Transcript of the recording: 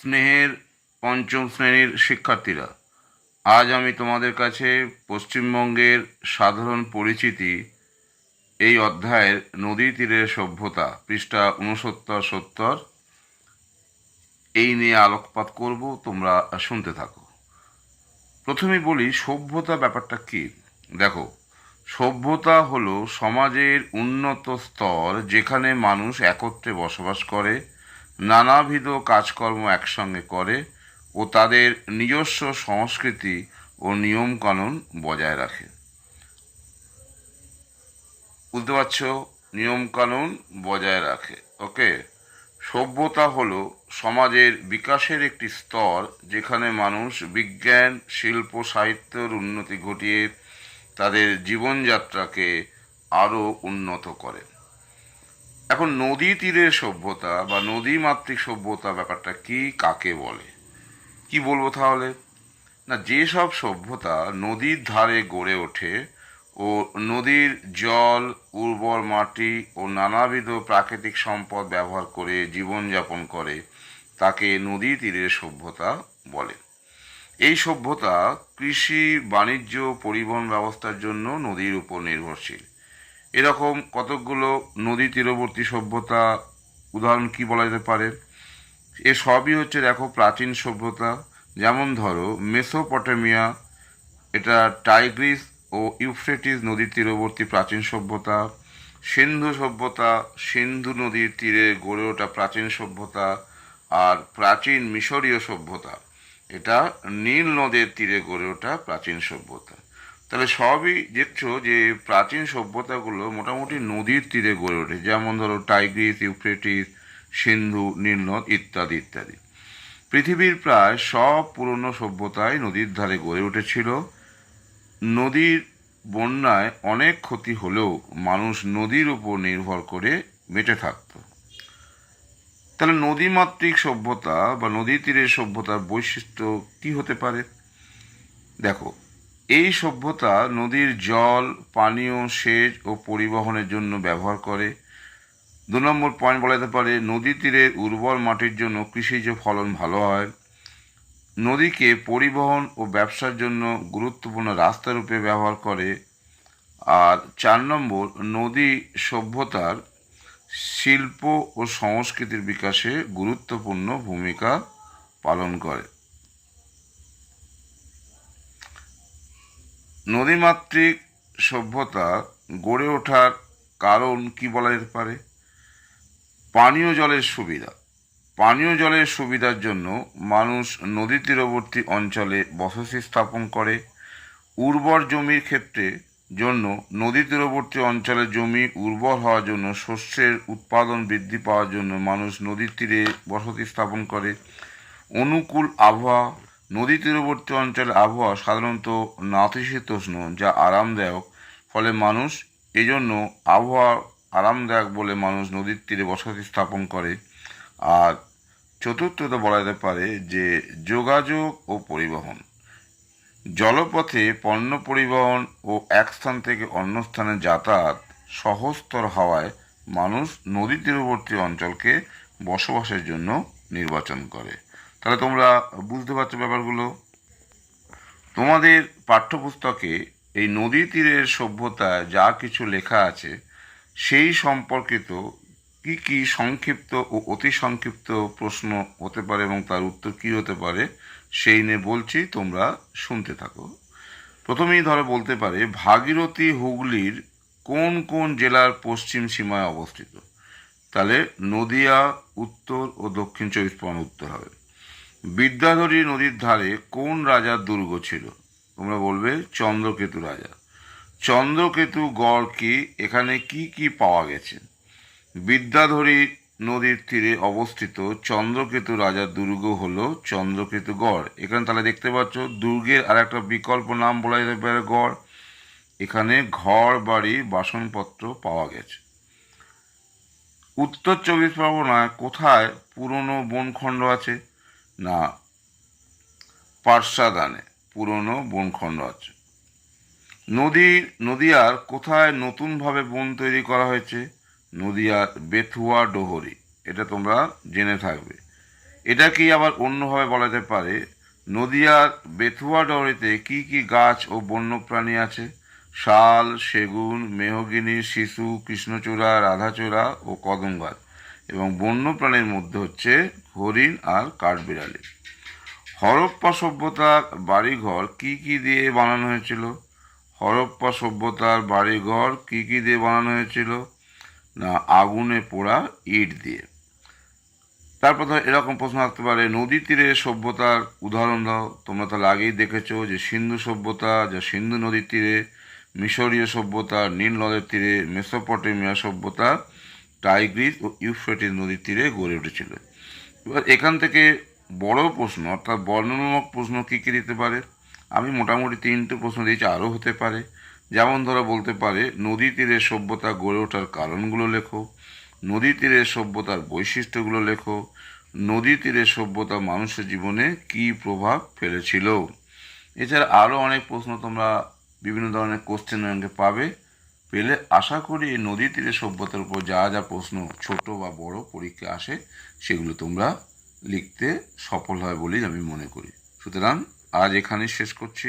স্নেহের পঞ্চম শ্রেণির শিক্ষার্থীরা, আজ আমি তোমাদের কাছে পশ্চিমবঙ্গের সাধারণ পরিচিতি এই অধ্যায়ের নদী তীরের সভ্যতা, পৃষ্ঠা উনসত্তর সত্তর, এই নিয়ে আলোকপাত করব, তোমরা শুনতে থাকো। প্রথমে বলি, সভ্যতা ব্যাপারটা কি? দেখো, সভ্যতা হলো সমাজের উন্নত স্তর যেখানে মানুষ একত্রে বসবাস করে নানাবিধ কাজকর্ম একসঙ্গে করে ও তাদের নিজস্ব সংস্কৃতি ও নিয়মকানুন বজায় রাখে। বুঝতে পারছ? নিয়মকানুন বজায় রাখে। ওকে সভ্যতা হলো সমাজের বিকাশের একটি স্তর যেখানে মানুষ বিজ্ঞান, শিল্প, সাহিত্যের উন্নতি ঘটিয়ে তাদের জীবনযাত্রাকে আরও উন্নত করে। এখন নদী তীরের সভ্যতা বা নদী মাতৃক সভ্যতা ব্যাপারটা কি, কাকে বলে? কি বলব তাহলে? না যেসব সভ্যতা নদীর ধারে গড়ে ওঠে ও নদীর জল, উর্বর মাটি ও নানাবিধ প্রাকৃতিক সম্পদ ব্যবহার করে জীবনযাপন করে, তাকে নদী তীরের সভ্যতা বলে। এই সভ্যতা কৃষি, বাণিজ্য, পরিবহন ব্যবস্থার জন্য নদীর উপর নির্ভরশীল। এরকম কতকগুলো নদী তীরবর্তী সভ্যতা, উদাহরণ কি বলা যেতে পারে? এ সবই হচ্ছে দেখো প্রাচীন সভ্যতা। যেমন ধরো, মেসোপটেমিয়া, এটা টাইগ্রিস ও ইউফ্রেটিস নদীর তীরবর্তী প্রাচীন সভ্যতা। সিন্ধু সভ্যতা, সিন্ধু নদীর তীরে গড়ে ওঠা প্রাচীন সভ্যতা আর প্রাচীন মিশরীয় সভ্যতা। এটা নীল নদের তীরে গড়ে ওঠা প্রাচীন সভ্যতা। তাহলে সবই দেখছ যে প্রাচীন সভ্যতাগুলো মোটামুটি নদীর তীরে গড়ে ওঠে। যেমন ধরো টাইগ্রিস, ইউফ্রেটিস, সিন্ধু, নীলনদ ইত্যাদি ইত্যাদি। পৃথিবীর প্রায় সব পুরনো সভ্যতাই নদীর ধারে গড়ে উঠেছিল। নদীর বন্যায় অনেক ক্ষতি হলেও মানুষ নদীর উপর নির্ভর করে বেঁচে থাকত। তাহলে নদীমাতৃক সভ্যতা বা নদী তীরের সভ্যতার বৈশিষ্ট্য কি হতে পারে? দেখো এই সভ্যতা নদীর জল, পানীয় সেচ ও পরিবহনের জন্য ব্যবহার করে। দু নম্বর পয়েন্ট বলা যেতে পারে, নদী তীরের উর্বর মাটির জন্য কৃষিজ ফলন ভালো হয়। নদীকে পরিবহন ও ব্যবসার জন্য গুরুত্বপূর্ণ রাস্তা রূপে ব্যবহার করে। আর চার নম্বর, নদী সভ্যতার শিল্প ও সংস্কৃতির বিকাশে গুরুত্বপূর্ণ ভূমিকা পালন করে। নদীমাতৃক সভ্যতা গড়ে ওঠার কারণ কি বলা যেতে পারে? পানীয় জলের সুবিধা। পানীয় জলের সুবিধার জন্য মানুষ নদী তীরবর্তী অঞ্চলে বসতি স্থাপন করে। উর্বর জমির ক্ষেত্রে জন্য নদী তীরবর্তী অঞ্চলের জমি উর্বর হওয়ার জন্য শস্যের উৎপাদন বৃদ্ধি পাওয়ার জন্য মানুষ নদীর তীরে বসতি স্থাপন করে। অনুকূল আবহাওয়া নদী তীরবর্তী অঞ্চলের আবহাওয়া সাধারণত নাতিশীতোষ্ণ, যা আরামদায়ক। ফলে মানুষ এজন্য আবহাওয়া আরামদায়ক বলে মানুষ নদীর তীরে বসতি স্থাপন করে। আর চতুর্থত বলা যেতে পারে যে যোগাযোগ ও পরিবহন। জলপথে পণ্য পরিবহন ও এক স্থান থেকে অন্য স্থানে যাতায়াত সহজতর হওয়ায় মানুষ নদী তীরবর্তী অঞ্চলকে বসবাসের জন্য নির্বাচন করে। তাহলে তোমরা বুঝতে পারছ ব্যাপারগুলো। তোমাদের পাঠ্যপুস্তকে এই নদী তীরের সভ্যতায় যা কিছু লেখা আছে, সেই সম্পর্কিত কি কি সংক্ষিপ্ত ও অতি সংক্ষিপ্ত প্রশ্ন হতে পারে এবং তার উত্তর কি হতে পারে, সেই নিয়ে বলছি, তোমরা শুনতে থাকো। প্রথমেই ধরো বলতে পারে, ভাগীরথী হুগলির কোন কোন জেলার পশ্চিম সীমায় অবস্থিত? তাহলে নদিয়া উত্তর ও দক্ষিণ চব্বিশ পরগনা উত্তর হবে। বিদ্যাধরী নদীর ধারে কোন রাজার দুর্গ ছিল? তোমরা বলবে চন্দ্রকেতু রাজা। চন্দ্রকেতু গড় কি? এখানে কি কি পাওয়া গেছে? বিদ্যাধরী নদীর তীরে অবস্থিত চন্দ্রকেতু রাজার দুর্গ হল চন্দ্রকেতু গড়। এখানে তাহলে দেখতে পাচ্ছ দুর্গের আর একটা বিকল্প নাম বলা যেতে পারে গড়। এখানে ঘর, বাড়ি, বাসনপত্র পাওয়া গেছে। উত্তর চব্বিশ পরগনায় কোথায় পুরনো বনখণ্ড আছে? না পার্সাদানে পুরনো বনখণ্ড আছে। নদী, নদীয়ার কোথায় নতুনভাবে বন তৈরি করা হয়েছে? নদিয়ার বেথুয়া ডোহরি, এটা তোমরা জেনে থাকবে। এটাকেই আবার অন্যভাবে বলা যেতে পারে? নদীয়ার বেথুয়া ডোহরিতে কি কি গাছ ও বন্যপ্রাণী আছে? শাল, সেগুন, মেহগিনি, শিশু, কৃষ্ণচূড়া, রাধাচূড়া ও কদম গাছ এবং বন্যপ্রাণীর মধ্যে হচ্ছে হরিণ আর কাঠবিড়ালি। হরপ্পা সভ্যতার বাড়িঘর কি কি দিয়ে বানানো হয়েছিল? হরপ্পা সভ্যতার বাড়িঘর কি কি দিয়ে বানানো হয়েছিল? না, আগুনে পোড়া ইট দিয়ে। তারপর ধর, এরকম প্রশ্ন আসতে পারে, নদী তীরে সভ্যতার উদাহরণ দাও। তোমরা তাহলে আগেই দেখেছ যে সিন্ধু সভ্যতা, যা সিন্ধু নদীর তীরে, মিশরীয় সভ্যতা, নীল নদের তীরে, মেসোপটেমিয়া সভ্যতা টাইগ্রিস ও ইউফ্রেটিস নদীর তীরে গড়ে উঠেছিল। এবার এখান থেকে বড় প্রশ্ন, অর্থাৎ বর্ণনামূলক প্রশ্ন কী কী দিতে পারে? আমি মোটামুটি তিনটে প্রশ্ন দিয়েছি, আরও হতে পারে। যেমন ধরো বলতে পারে, নদী তীরে সভ্যতা গড়ে ওঠার কারণগুলো লেখো, নদী তীরে সভ্যতার বৈশিষ্ট্যগুলো লেখো, নদী তীরে সভ্যতা মানুষের জীবনে কী প্রভাব ফেলেছিল? এছাড়া আরও অনেক প্রশ্ন তোমরা বিভিন্ন ধরনের কোশ্চেন পাবে। পেলে আশা করি এই নদী তীরে সভ্যতার উপর যা যা প্রশ্ন, ছোট বা বড়, পরীক্ষা আসে, সেগুলো তোমরা লিখতে সফল হয় বলেই আমি মনে করি। সুতরাং আজ এখানে শেষ করছি।